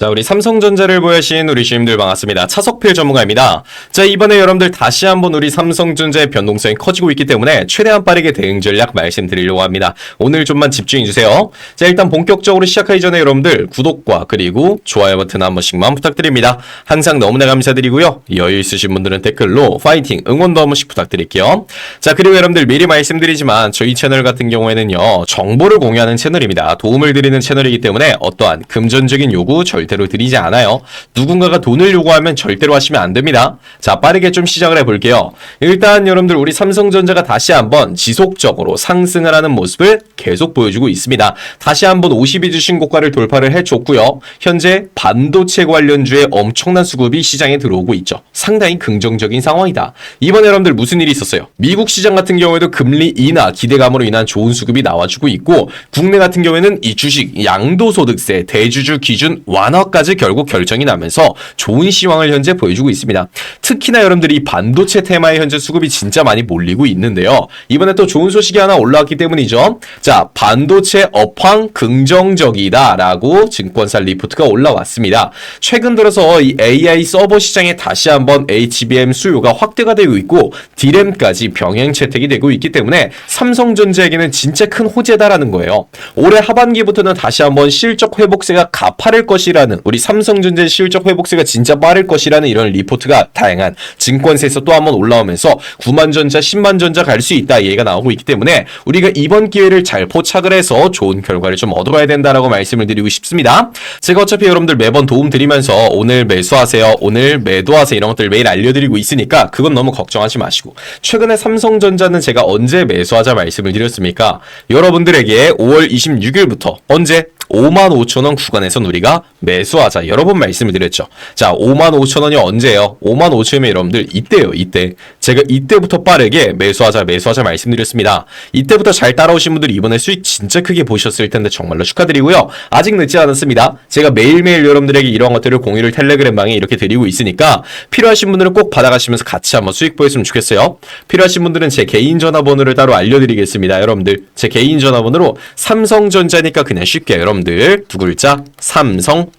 자, 우리 삼성전자를 보여신 우리 주임들 반갑습니다. 차석필 전문가입니다. 자, 이번에 여러분들 다시 한번 우리 삼성전자의 변동성이 커지고 있기 때문에 최대한 빠르게 대응 전략 말씀드리려고 합니다. 오늘 좀만 집중해주세요. 자, 일단 본격적으로 시작하기 전에 여러분들 구독과 그리고 좋아요 버튼 한 번씩만 부탁드립니다. 항상 너무나 감사드리고요. 여유 있으신 분들은 댓글로 파이팅, 응원도 한 번씩 부탁드릴게요. 자, 그리고 여러분들 미리 말씀드리지만 저희 채널 같은 경우에는요, 정보를 공유하는 채널입니다. 도움을 드리는 채널이기 때문에 어떠한 금전적인 요구 절대 로 드리지 않아요. 누군가가 돈을 요구하면 절대로 하시면 안 됩니다. 자, 빠르게 좀 시작을 해볼게요. 일단 여러분들 우리 삼성전자가 다시 한번 지속적으로 상승을 하는 모습을 계속 보여주고 있습니다. 다시 한번 52주 신고가를 돌파를 해줬고요. 현재 반도체 관련주의 엄청난 수급이 시장에 들어오고 있죠. 상당히 긍정적인 상황이다. 이번에 여러분들 무슨 일이 있었어요? 미국 시장 같은 경우에도 금리 인하 기대감으로 인한 좋은 수급이 나와주고 있고 국내 같은 경우에는 이 주식 양도소득세 대주주 기준 완화 까지 결국 결정이 나면서 좋은 시황을 현재 보여주고 있습니다. 특히나 여러분들이 이 반도체 테마에 현재 수급이 진짜 많이 몰리고 있는데요. 이번에 또 좋은 소식이 하나 올라왔기 때문이죠. 자, 반도체 업황 긍정적이다라고 증권사 리포트가 올라왔습니다. 최근 들어서 이 AI 서버 시장에 다시 한번 HBM 수요가 확대가 되고 있고 D램까지 병행 채택이 되고 있기 때문에 삼성전자에게는 진짜 큰 호재다라는 거예요. 올해 하반기부터는 다시 한번 실적 회복세가 가파를 것이라는 우리 삼성전자의 실적 회복세가 진짜 빠를 것이라는 이런 리포트가 다양한 증권사에서 또 한번 올라오면서 9만 전자, 10만 전자 갈 수 있다 얘기가 나오고 있기 때문에 우리가 이번 기회를 잘 포착을 해서 좋은 결과를 좀 얻어가야 된다라고 말씀을 드리고 싶습니다. 제가 어차피 여러분들 매번 도움 드리면서 오늘 매수하세요, 오늘 매도하세요 이런 것들 매일 알려드리고 있으니까 그건 너무 걱정하지 마시고 최근에 삼성전자는 제가 언제 매수하자 말씀을 드렸습니까? 여러분들에게 5월 26일부터 언제 55,000원 구간에선 우리가 매수하자 여러 번 말씀을 드렸죠. 자, 55,000원이 언제예요? 55,000원이면 여러분들 이때요, 이때. 제가 이때부터 빠르게 매수하자, 매수하자 말씀드렸습니다. 이때부터 잘 따라오신 분들 이번에 수익 진짜 크게 보셨을 텐데 정말로 축하드리고요. 아직 늦지 않았습니다. 제가 매일매일 여러분들에게 이러한 것들을 공유를 텔레그램 방에 이렇게 드리고 있으니까 필요하신 분들은 꼭 받아가시면서 같이 한번 수익 보였으면 좋겠어요. 필요하신 분들은 제 개인 전화번호를 따로 알려드리겠습니다. 여러분들 제 개인 전화번호로 삼성전자니까 그냥 쉽게 여러분 들 두 글자 삼성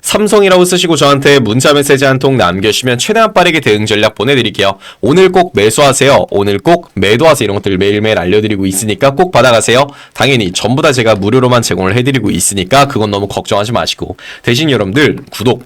삼성이라고 쓰시고 저한테 문자 메시지 한 통 남겨주시면 최대한 빠르게 대응 전략 보내드릴게요. 오늘 꼭 매수하세요. 오늘 꼭 매도하세요. 이런 것들 매일매일 알려드리고 있으니까 꼭 받아가세요. 당연히 전부 다 제가 무료로만 제공을 해드리고 있으니까 그건 너무 걱정하지 마시고 대신 여러분들 구독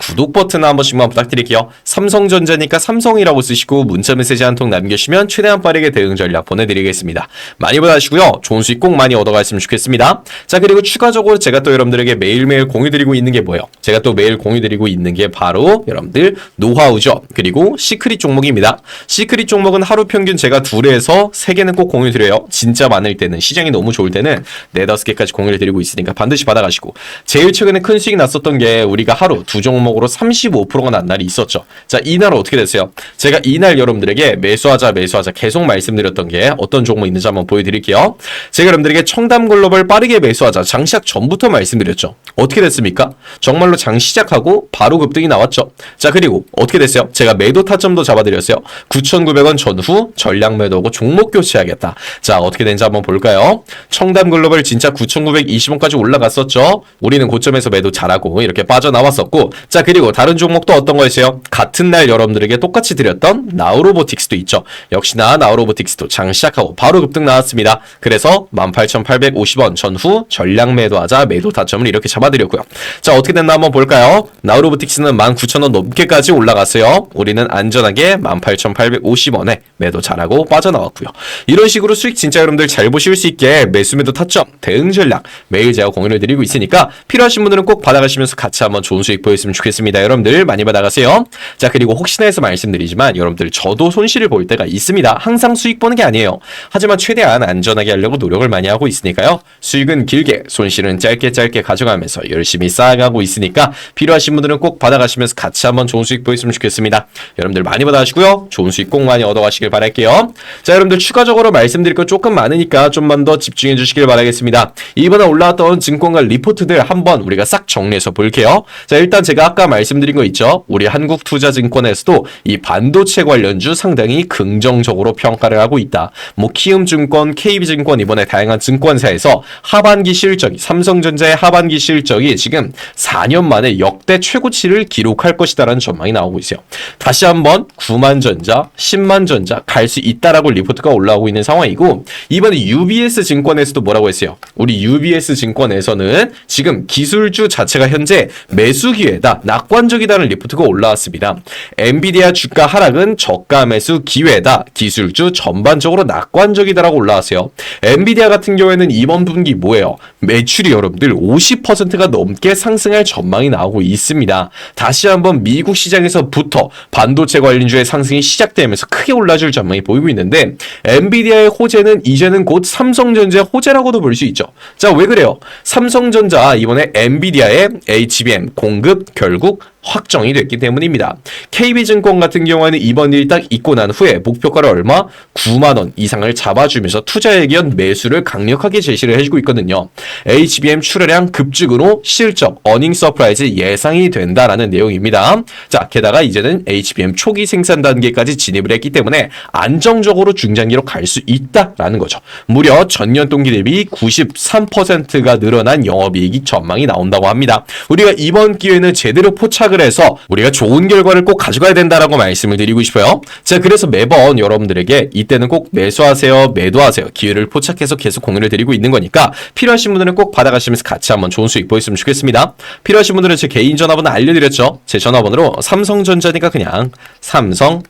구독 버튼 한 번씩만 부탁드릴게요. 삼성전자니까 삼성이라고 쓰시고 문자 메시지 한 통 남겨주시면 최대한 빠르게 대응 전략 보내드리겠습니다. 많이 받아주시고요. 좋은 수익 꼭 많이 얻어갔으면 좋겠습니다. 자 그리고 추가적으로 제가 또 여러분들에게 매일매일 공유드리고 있는 게 뭐예요? 제가 또 매일 공유드리고 있는 게 바로 여러분들 노하우죠. 그리고 시크릿 종목입니다. 시크릿 종목은 하루 평균 제가 둘에서 세 개는 꼭 공유드려요. 진짜 많을 때는 시장이 너무 좋을 때는 네다섯 개까지 공유를 드리고 있으니까 반드시 받아가시고 제일 최근에 큰 수익이 났었던 게 우리가 하루 두 종목 으로 35%가 난 날이 있었죠. 자 이날 어떻게 됐어요? 제가 이날 여러분들에게 매수하자 매수하자 계속 말씀드렸던 게 어떤 종목 있는지 한번 보여드릴게요. 제가 여러분들에게 청담 글로벌 빠르게 매수하자 장 시작 전부터 말씀드렸죠. 어떻게 됐습니까? 정말로 장 시작하고 바로 급등이 나왔죠. 자 그리고 어떻게 됐어요? 제가 매도 타점도 잡아드렸어요. 9,900원 전후 전량 매도하고 종목 교체하겠다. 자 어떻게 된지 한번 볼까요? 청담 글로벌 진짜 9,920원까지 올라갔었죠. 우리는 고점에서 매도 잘하고 이렇게 빠져나왔었고 자 그리고 다른 종목도 어떤 거였어요? 같은 날 여러분들에게 똑같이 드렸던 나우로보틱스도 있죠. 역시나 나우로보틱스도 장 시작하고 바로 급등 나왔습니다. 그래서 18,850원 전후 전량 매도하자 매도 타점을 이렇게 잡아드렸고요. 자 어떻게 됐나 한번 볼까요? 나우로보틱스는 19,000원 넘게까지 올라갔어요. 우리는 안전하게 18,850원에 매도 잘하고 빠져나왔고요. 이런 식으로 수익 진짜 여러분들 잘 보실 수 있게 매수 매도 타점 대응 전략 매일 제가 공유를 드리고 있으니까 필요하신 분들은 꼭 받아가시면서 같이 한번 좋은 수익 보였으면 좋겠습니다. 여러분들 많이 받아가세요. 자 그리고 혹시나 해서 말씀드리지만 여러분들 저도 손실을 볼 때가 있습니다. 항상 수익 보는 게 아니에요. 하지만 최대한 안전하게 하려고 노력을 많이 하고 있으니까요. 수익은 길게 손실은 짧게 짧게 가져가면서 열심히 쌓아가고 있으니까 필요하신 분들은 꼭 받아가시면서 같이 한번 좋은 수익 보였으면 좋겠습니다. 여러분들 많이 받아가시고요. 좋은 수익 꼭 많이 얻어가시길 바랄게요. 자 여러분들 추가적으로 말씀드릴 거 조금 많으니까 좀만 더 집중해 주시길 바라겠습니다. 이번에 올라왔던 증권가 리포트들 한번 우리가 싹 정리해서 볼게요. 자 일단 제가 아까 말씀드린 거 있죠? 우리 한국투자증권에서도 이 반도체 관련주 상당히 긍정적으로 평가를 하고 있다. 뭐 키움증권, KB증권 이번에 다양한 증권사에서 하반기 실적이 삼성전자의 하반기 실적이 지금 4년 만에 역대 최고치를 기록할 것이다라는 전망이 나오고 있어요. 다시 한번 9만 전자, 10만 전자 갈 수 있다라고 리포트가 올라오고 있는 상황이고 이번에 UBS 증권에서도 뭐라고 했어요? 우리 UBS 증권에서는 지금 기술주 자체가 현재 매수 기회다, 낙관적이다는 리포트가 올라왔습니다. 엔비디아 주가 하락은 저가 매수 기회다, 기술주 전반적으로 낙관적이다라고 올라왔어요. 엔비디아 같은 경우에는 이번 분기 뭐예요? 매출이 여러분들 50%가 넘게 상승할 전망이 나오고 있습니다. 다시 한번 미국 시장에서부터 반도체 관련주의 상승이 시작되면서 크게 올라줄 전망이 보이고 있는데 엔비디아의 호재는 이제는 곧 삼성전자의 호재라고도 볼 수 있죠. 자, 왜 그래요? 삼성전자 이번에 엔비디아의 HBM 공급 결국 확정이 됐기 때문입니다. KB증권 같은 경우에는 이번 일 딱 있고 난 후에 목표가를 얼마? 9만 원 이상을 잡아주면서 투자 의견 매수를 강력하게 제시를 해주고 있거든요. HBM 출하량 급증으로 실적, 어닝 서프라이즈 예상이 된다라는 내용입니다. 자, 게다가 이제는 HBM 초기 생산 단계까지 진입을 했기 때문에 안정적으로 중장기로 갈 수 있다라는 거죠. 무려 전년 동기 대비 93%가 늘어난 영업이익이 전망이 나온다고 합니다. 우리가 이번 기회는 제대로 포착 을 해서 우리가 좋은 결과를 꼭 가져가야 된다라고 말씀을 드리고 싶어요. 자, 그래서 매번 여러분들에게 이때는 꼭 매수하세요, 매도하세요. 기회를 포착해서 계속 공유를 드리고 있는 거니까 필요하신 분들은 꼭 받아가시면서 같이 한번 좋은 수익 보였으면 좋겠습니다. 필요하신 분들은 제 개인 전화번호 알려드렸죠. 제 전화번호로 삼성전자니까 그냥 삼성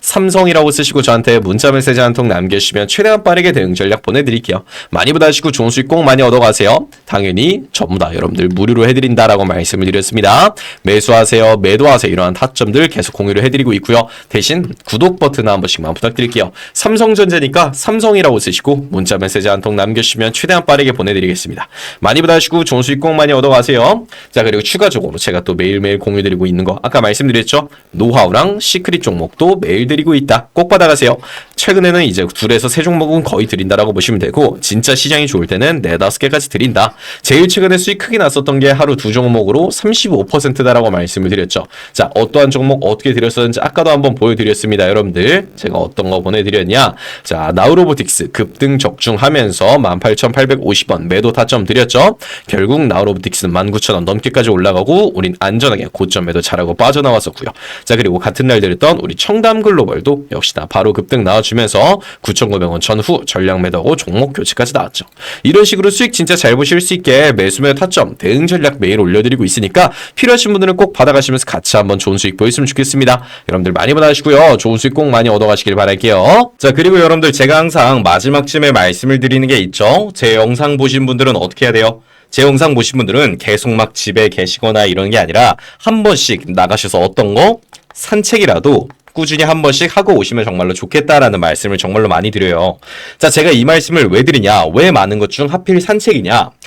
삼성이라고 쓰시고 저한테 문자 메시지 한 통 남겨주시면 최대한 빠르게 대응 전략 보내드릴게요. 많이 받아주시고 좋은 수익 꼭 많이 얻어가세요. 당연히 전부 다 여러분들 무료로 해드린다라고 말씀을 드렸습니다. 매수하세요, 매도하세요 이러한 타점들 계속 공유를 해드리고 있고요. 대신 구독 버튼 한 번씩만 부탁드릴게요. 삼성전자니까 삼성이라고 쓰시고 문자 메시지 한 통 남겨주시면 최대한 빠르게 보내드리겠습니다. 많이 받아주시고 좋은 수익 꼭 많이 얻어가세요. 자 그리고 추가적으로 제가 또 매일매일 공유드리고 있는 거 아까 말씀드렸죠? 노하우랑 시크릿 종목도 매일 드리고 있다. 꼭 받아가세요. 최근에는 이제 둘에서 세 종목은 거의 드린다라고 보시면 되고 진짜 시장이 좋을 때는 네 다섯 개까지 드린다. 제일 최근에 수익 크게 났었던 게 하루 두 종목으로 35%다라고 말씀을 드렸죠. 자 어떠한 종목 어떻게 드렸었는지 아까도 한번 보여드렸습니다. 여러분들 제가 어떤 거 보내드렸냐. 자 나우로보틱스 급등 적중하면서 18,850원 매도 타점 드렸죠. 결국 나우로보틱스는 19,000원 넘게까지 올라가고 우린 안전하게 고점 매도 잘하고 빠져나왔었고요. 자 그리고 같은 날 드렸던 우리 청담 글로벌도 역시나 바로 급등 나와 주면서 9,900원 전후 전량 매도하고 종목 교체까지 나왔죠. 이런 식으로 수익 진짜 잘 보실 수 있게 매수 매도 타점 대응 전략 매일 올려드리고 있으니까 필요하신 분들은 꼭 받아가시면서 같이 한번 좋은 수익 보였으면 좋겠습니다. 여러분들 많이 받아가시고요. 좋은 수익 꼭 많이 얻어가시길 바랄게요. 자 그리고 여러분들 제가 항상 마지막쯤에 말씀을 드리는 게 있죠. 제 영상 보신 분들은 어떻게 해야 돼요? 제 영상 보신 분들은 계속 막 집에 계시거나 이런 게 아니라 한 번씩 나가셔서 어떤 거 산책이라도 꾸준히 한 번씩 하고 오시면 정말로 좋겠다라는 말씀을 정말로 많이 드려요. 자, 제가 이 말씀을 왜 드리냐? 왜 많은 것 중 하필 산책이냐?